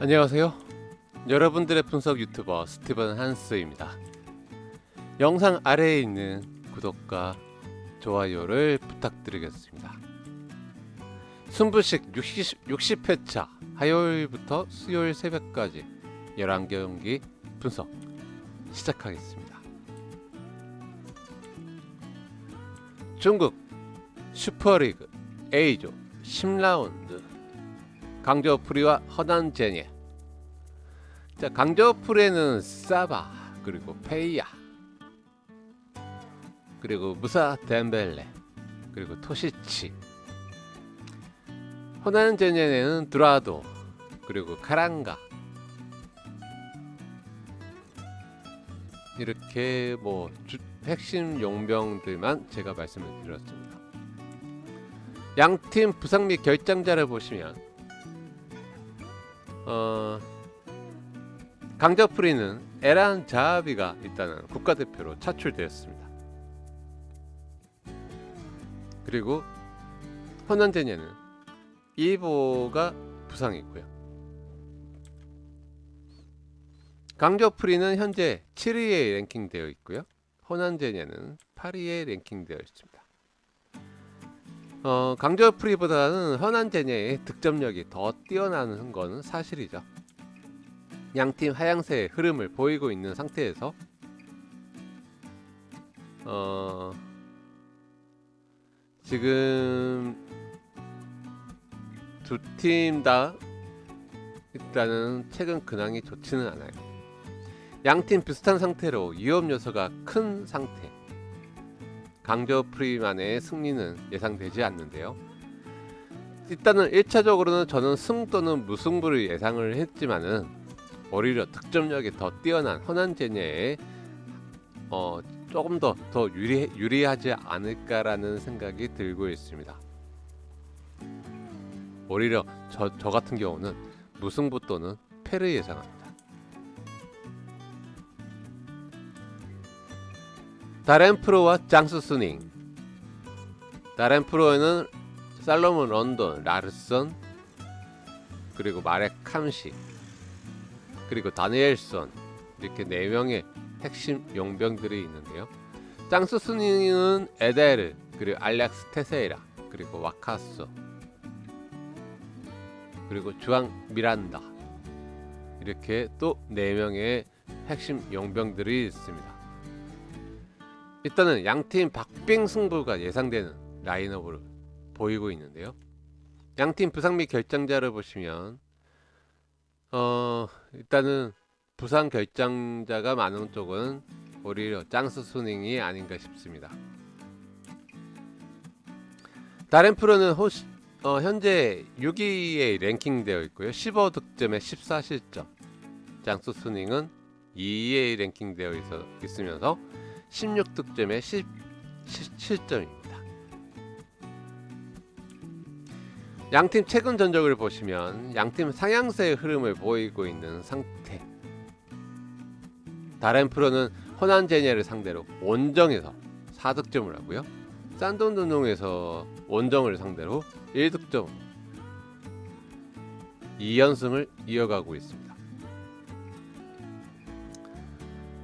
안녕하세요. 여러분들의 분석 유튜버 스티븐 한스입니다. 영상 아래에 있는 구독과 좋아요를 부탁드리겠습니다. 승부식 60, 60회차 화요일부터 수요일 새벽까지 11경기 분석 시작하겠습니다. 중국 슈퍼리그 A조 10라운드 강저 프리와 허난 제니에 자 강저 프리는 사바 그리고 페이야 그리고 무사 덴벨레 그리고 토시치. 허난 제니에는 드라도 그리고 카랑가. 이렇게 뭐 주- 핵심 용병들만 제가 말씀을 드렸습니다. 양팀 부상 및 결장자를 보시면 어, 강저프리는 에란 자하비가 있다는 국가대표로 차출되었습니다. 그리고 허난제니는 이보가 부상이고요. 강저프리는 현재 7위에 랭킹되어 있고요. 호난제니는 8위에 랭킹되어 있습니다. 어, 강저프리보다는 허난제니의 득점력이 더 뛰어나는 것은 사실이죠. 양팀 하향세의 흐름을 보이고 있는 상태에서 어, 지금 두 팀 다 일단은 최근 근황이 좋지는 않아요. 양 팀 비슷한 상태로 위험 요소가 큰 상태. 강저 프리만의 승리는 예상되지 않는데요. 일단은 1차적으로는 저는 승 또는 무승부를 예상을 했지만은 오히려 득점력이 더 뛰어난 허난 제니에 어, 조금 더 더 유리 유리하지 않을까라는 생각이 들고 있습니다. 오히려 저, 저 같은 경우는 무승부 또는 패를 예상합니다. 다렌 프로와 장수 스닝 다렌 프로에는 살로몬 런던, 라르선 그리고 마렉 캄시 그리고 다니엘선 이렇게 네 명의 핵심 용병들이 있는데요. 장수 스닝은 에데르 그리고 알렉스 테세이라 그리고 와카스 그리고 주앙 미란다 이렇게 또 네 명의 핵심 용병들이 있습니다. 일단은 양팀 박빙 승부가 예상되는 라인업으로 보이고 있는데요. 양팀 부상 및 결장자를 보시면 어 일단은 부상 결장자가 많은 쪽은 오히려 짱스 수닝이 아닌가 싶습니다. 다른 프로는 호시, 어, 현재 6위에 랭킹되어 있고요. 15득점에 14실점. 짱스 수닝은 2위에 랭킹되어 있어, 있으면서 16득점에 10, 7점입니다. 양팀 최근 전적을 보시면 양팀 상향세의 흐름을 보이고 있는 상태. 다른 프로는 호난 제니를 상대로 원정에서 4득점을 하고요. 산돈드농에서 원정을 상대로 1득점 2연승을 이어가고 있습니다.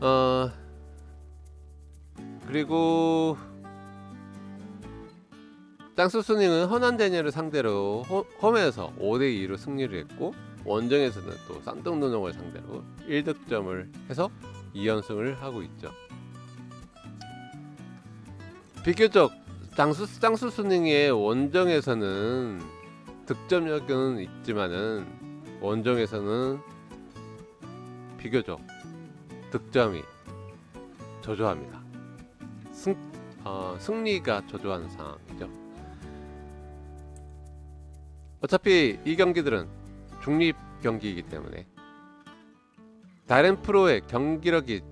어 그리고 짱스 수닝은 허난 제니를 상대로 호, 홈에서 5대 2로 승리를 했고 원정에서는 또 산동노농을 상대로 1득점을 해서 2연승을 하고 있죠. 비교적 장수 짱수 수닝의 원정에서는 득점력은 있지만은 원정에서는 비교적 득점이 저조합니다. 승 어, 승리가 저조한 상황이죠. 어차피 이 경기들은 중립 경기이기 때문에 다른 프로의 경기력이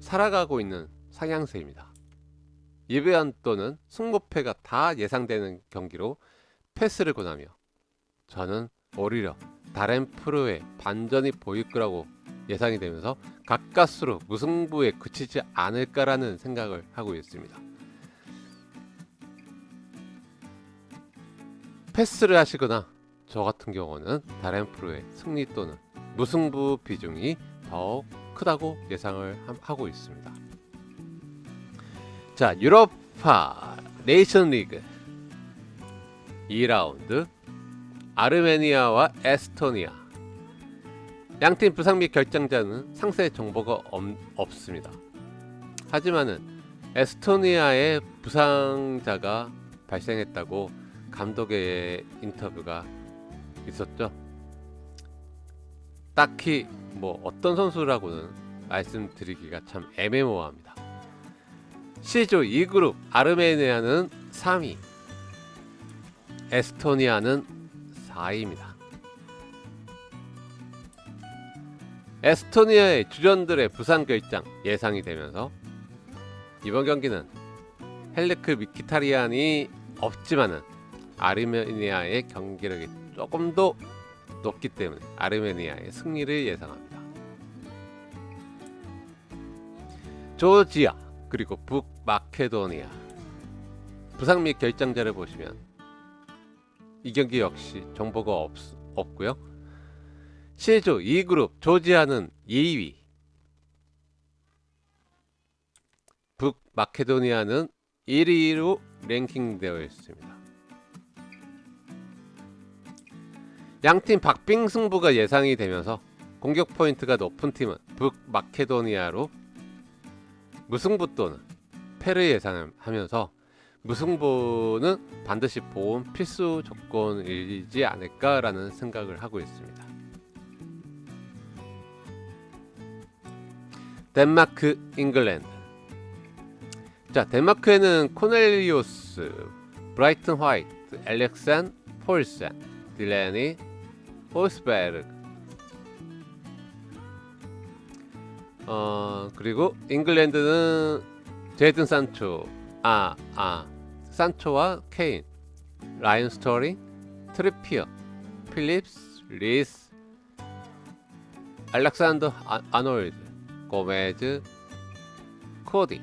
살아가고 있는 상향세입니다. 이베안 또는 승무패가 다 예상되는 경기로 패스를 권하며 저는 오히려 다른 프로의 반전이 보일 거라고 예상이 되면서 가까스로 무승부에 그치지 않을까라는 생각을 하고 있습니다. 패스를 하시거나 저 같은 경우는 다른 프로의 승리 또는 무승부 비중이 더욱 크다고 예상을 함- 하고 있습니다. 자, 유로파 네이션 리그 2라운드 아르메니아와 에스토니아 양팀 부상 및 결정자는 상세 정보가 없, 없습니다. 하지만은 에스토니아의 부상자가 발생했다고 감독의 인터뷰가 있었죠. 딱히 뭐 어떤 선수라고는 말씀드리기가 참 애매모호합니다. C조 2그룹 아르메니아는 3위, 에스토니아는 4위입니다. 에스토니아의 주전들의 부상 결장 예상이 되면서 이번 경기는 헬레크 미키타리안이 없지만은 아르메니아의 경기력이 조금 더 높기 때문에 아르메니아의 승리를 예상합니다. 조지아 그리고 북마케도니아 부상 및 결정자를 보시면 이 경기 역시 정보가 없, 없고요. C조 2그룹 조지아는 2위 북마케도니아는 1위로 랭킹되어 있습니다. 양팀 박빙 승부가 예상이 되면서 공격 포인트가 높은 팀은 북마케도니아로 무승부 또는 패를 예상하면서 무승부는 반드시 보험 필수 조건이지 않을까라는 생각을 하고 있습니다. 덴마크, 잉글랜드. 자, 덴마크에는 코넬리오스, 브라이튼 화이트, 엘렉산, 폴센, 딜레니, 호스베르그. 어, 그리고 잉글랜드는 제든 산초, 아, 아, 산초와 케인, 라이언 스토링, 트리피어, 필립스, 리스, 알렉산더 아, 아놀드, 고메즈, 코디,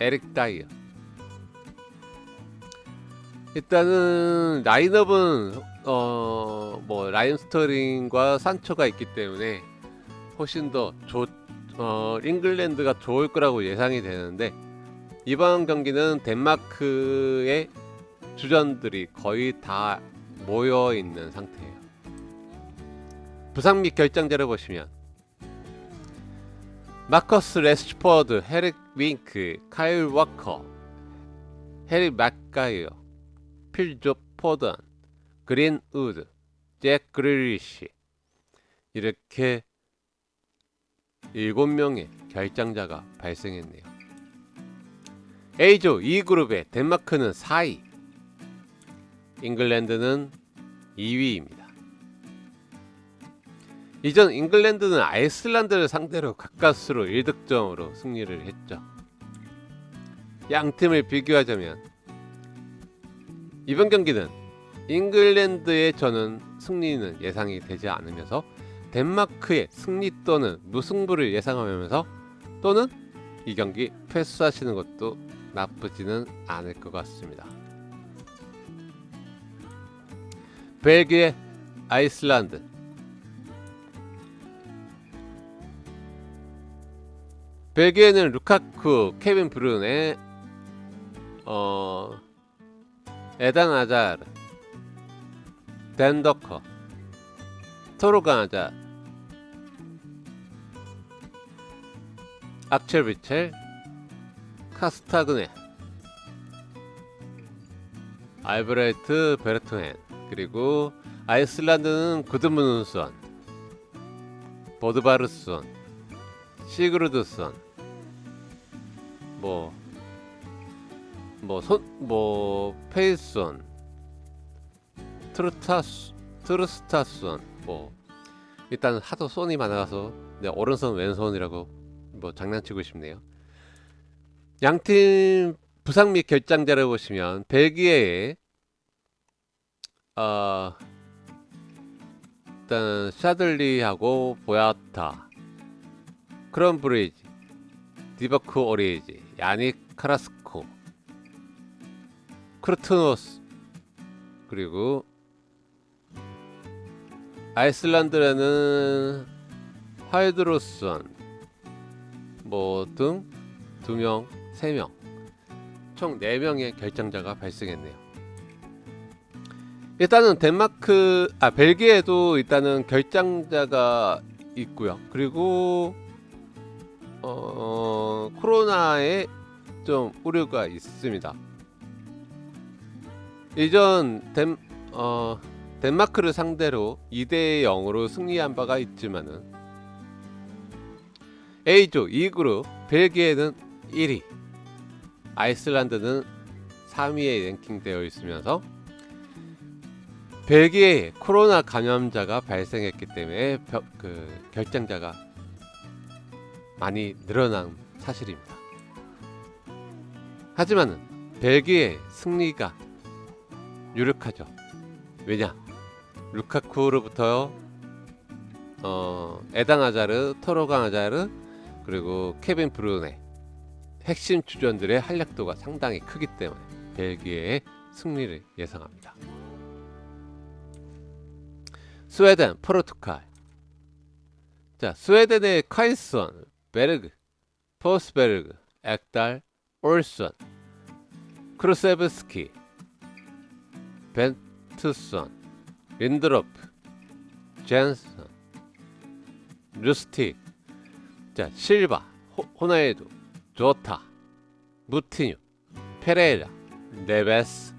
에릭 다이어. 일단은 라인업은 어 뭐 라이언 스터링과 산초가 있기 때문에 훨씬 더 좋, 어, 잉글랜드가 좋을 거라고 예상이 되는데 이번 경기는 덴마크의 주전들이 거의 다 모여 있는 상태예요. 부상 및 결정자를 보시면 마커스 레스포드, 헤릭 윙크, 카일 워커, 해리 맥가이어, 필조 포던, 그린 우드, 잭 그릴리시 이렇게 일곱 명의 결정자가 발생했네요. A조 2그룹의 덴마크는 4위, 잉글랜드는 2위입니다. 이전 잉글랜드는 아이슬란드를 상대로 가까스로 1득점으로 승리를 했죠. 양 팀을 비교하자면 이번 경기는 잉글랜드의 저는 승리는 예상이 되지 않으면서 덴마크의 승리 또는 무승부를 예상하면서 또는 이 경기 패스하시는 것도 나쁘지는 않을 것 같습니다. 벨기에, 아이슬란드 벨기에는 루카쿠, 케빈 브루네, 어, 에단 아자르, 댄더커, 토로간 아자, 악첼 비첼, 카스타그네, 알브레이트 베르토헨, 그리고 아이슬란드는 구드문슨, 보드바르슨, 시그루드슨, 뭐, 뭐, 손, 뭐, 페이슨, 트루타스, 트루스타슨, 뭐, 일단 하도 손이 많아서, 네, 오른손, 왼손이라고, 뭐, 장난치고 싶네요. 양팀 부상 및 결장자를 보시면, 벨기에의, 어, 일단, 샤들리하고 보야타, 크롬 브리지, 디버크 오리지, 야닉 카라스코, 크루트노스, 그리고 아이슬란드에는 하이드로선 뭐등 2명, 3명 총 4명의 결정자가 발생했네요. 일단은 덴마크 아 벨기에도 일단은 결정자가 있고요. 그리고 어, 코로나에 좀 우려가 있습니다. 이전 덴, 어, 덴마크를 상대로 2대 0으로 승리한 바가 있지만은 A조 2그룹 벨기에는 1위, 아이슬란드는 3위에 랭킹되어 있으면서 벨기에에 코로나 감염자가 발생했기 때문에 벼- 그 결정자가 많이 늘어난 사실입니다. 하지만은 벨기에 승리가 유력하죠. 왜냐? 루카쿠로부터 어, 에단 아자르, 토로강 아자르 그리고 케빈 브루네 핵심 주전들의 활약도가 상당히 크기 때문에 벨기에의 승리를 예상합니다. 스웨덴, 포르투갈. 자, 스웨덴의 카이슨, 베르그, 포스베르그, 액달, 올슨, 크루세브스키, 벤투선, 린드로프, 젠슨, 루스틱, 자 실바, 호, 호나에두, 조타, 무티뉴, 페레이라, 네베스,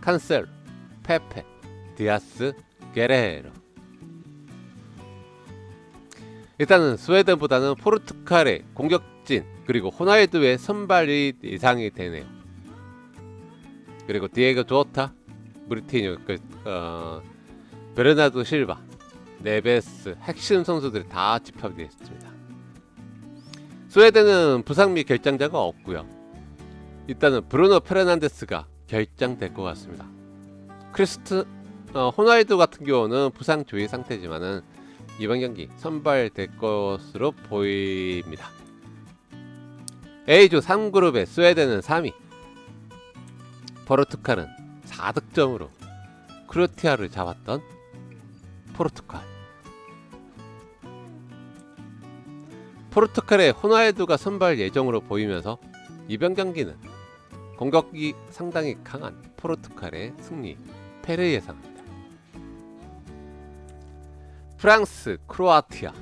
칸셀로, 페페, 디아스, 게레로. 일단은 스웨덴보다는 포르투갈의 공격진 그리고 호나이두의 선발이 예상이 되네요. 그리고 디에고 조타, 무리티뉴, 그, 어, 베르나도 실바, 네베스 핵심 선수들이 다 집합되어 있습니다. 스웨덴은 부상 및 결장자가 없고요. 일단은 브루노 페르난데스가 결장될 것 같습니다. 크리스트 어, 호나이두 같은 경우는 부상 조위 상태지만은 이번 경기 선발될 것으로 보입니다. A조 3그룹의 스웨덴은 3위, 포르투갈은 4득점으로 크로티아를 잡았던 포르투갈. 포르투갈의 호나이두가 선발 예정으로 보이면서 이번 경기는 공격이 상당히 강한 포르투갈의 승리, 패를 예상합니다. 프랑스, 크로아티아.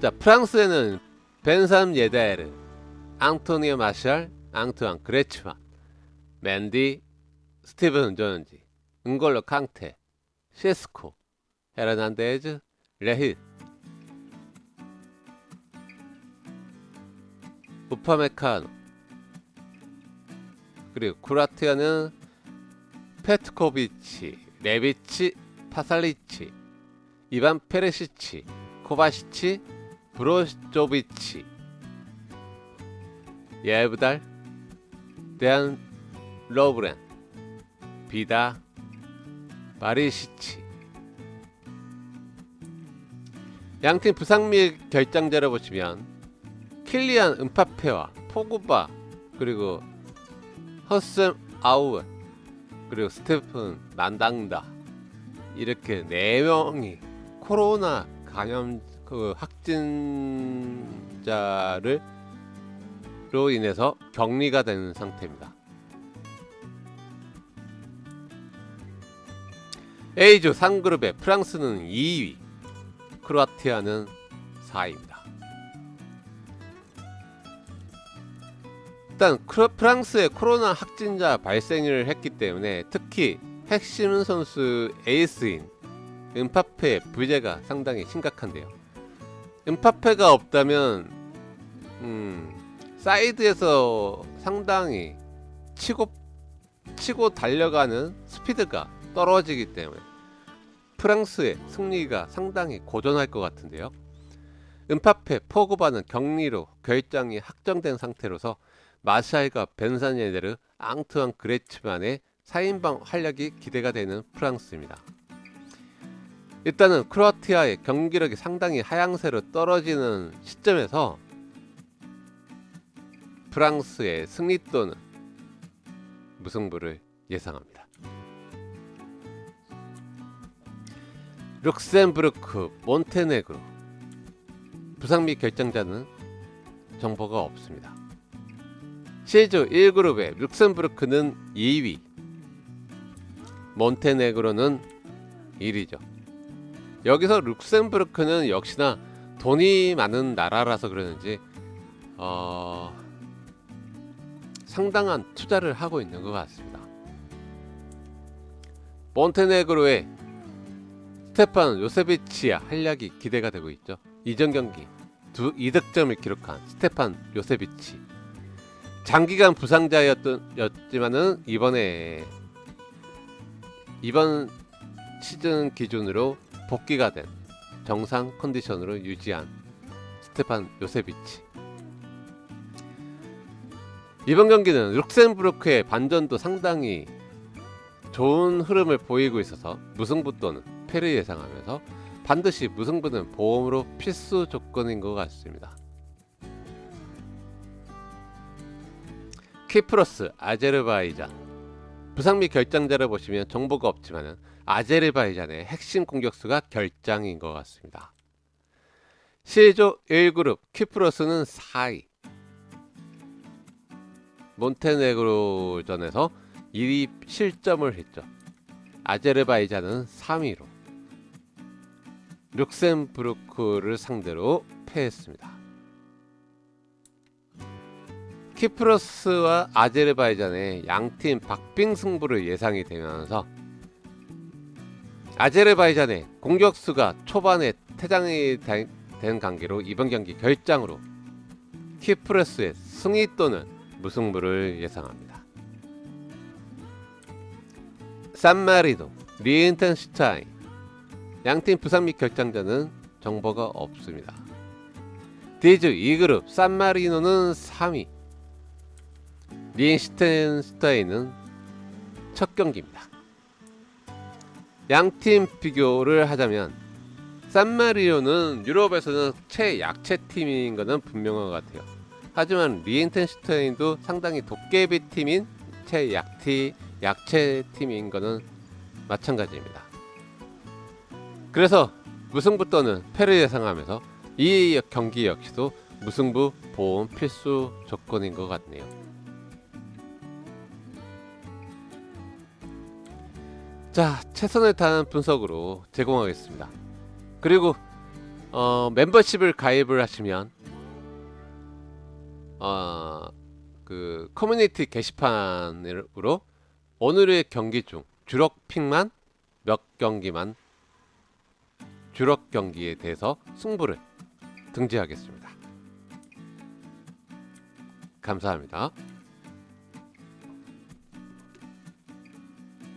자, 프랑스에는 벤삼 예다에르, 앙토니오 마샬, 앙투안 그레츠만, 맨디, 스티븐 조연지, 은걸로 캉테, 셰스코, 헤르난데즈, 레히, 우파메카노, 그리고 크로아티아는 페트코비치, 레비치, 파살리치, 이반 페레시치, 코바시치, 브로조비치, 예브달, 데안 로브렌, 비다, 마리시치. 양팀 부상 및 결장자를 보시면 킬리안 은파페와 포구바 그리고 허슴 아우어 그리고 스테픈 만당다 이렇게 네 명이 코로나 감염 그 확진자를 로 인해서 격리가 되는 상태입니다. A조 3그룹의 프랑스는 2위, 크로아티아는 4위입니다. 일단 프랑스의 코로나 확진자 발생을 했기 때문에 특히 핵심 선수 에이스인 은파페의 부재가 상당히 심각한데요. 은파페가 없다면 음, 사이드에서 상당히 치고 치고 달려가는 스피드가 떨어지기 때문에 프랑스의 승리가 상당히 고전할 것 같은데요. 은파페, 포그바는 격리로 결장이 확정된 상태로서 마샬과 벤사니에르, 앙투안 그레츠만의 4인방 활약이 기대가 되는 프랑스입니다. 일단은 크로아티아의 경기력이 상당히 하향세로 떨어지는 시점에서 프랑스의 승리 또는 무승부를 예상합니다. 룩셈부르크, 몬테네그로 부상 및 결정자는 정보가 없습니다. C조 1그룹의 룩셈부르크는 2위, 몬테네그로는 1위죠. 여기서 룩셈부르크는 역시나 돈이 많은 나라라서 그러는지 어, 상당한 투자를 하고 있는 것 같습니다. 몬테네그로의 스테판 요세비치의 활약이 기대가 되고 있죠. 이전 경기 두 2득점을 기록한 스테판 요세비치 장기간 부상자였지만은 이번에 이번 시즌 기준으로 복귀가 된 정상 컨디션으로 유지한 스테판 요세비치 이번 경기는 룩셈부르크의 반전도 상당히 좋은 흐름을 보이고 있어서 무승부 또는 패를 예상하면서 반드시 무승부는 보험으로 필수 조건인 것 같습니다. 키프로스 아제르바이잔 부상 및 결장자를 보시면 정보가 없지만은 아제르바이잔의 핵심 공격수가 결장인 것 같습니다. C조 1그룹 키프로스는 4위 몬테네그로전에서 2위 실점을 했죠. 아제르바이잔은 3위로 룩셈부르크를 상대로 패했습니다. 키프로스와 아제르바이잔의 양팀 박빙 승부를 예상이 되면서 아제르바이잔의 공격수가 초반에 퇴장이 된 관계로 이번 경기 결장으로 키프로스의 승리 또는 무승부를 예상합니다. 산마리노, 리엔텐슈타인 양팀 부상 및 결장자는 정보가 없습니다. D조 2그룹 산마리노는 3위 리엔슈텐슈타인은 첫 경기입니다. 양팀 비교를 하자면 산마리노는 유럽에서는 최약체 팀인 것은 분명한 것 같아요. 하지만 리엔텐슈타인도 상당히 도깨비 팀인 최약티 약체 팀인 것은 마찬가지입니다. 그래서 무승부 또는 패를 예상하면서 이 경기 역시도 무승부 보험 필수 조건인 것 같네요. 자, 최선을 다한 분석으로 제공하겠습니다. 그리고 어, 멤버십을 가입을 하시면 어, 그 커뮤니티 게시판으로 오늘의 경기 중 주력 픽만 몇 경기만 주력 경기에 대해서 승부를 등재하겠습니다. 감사합니다.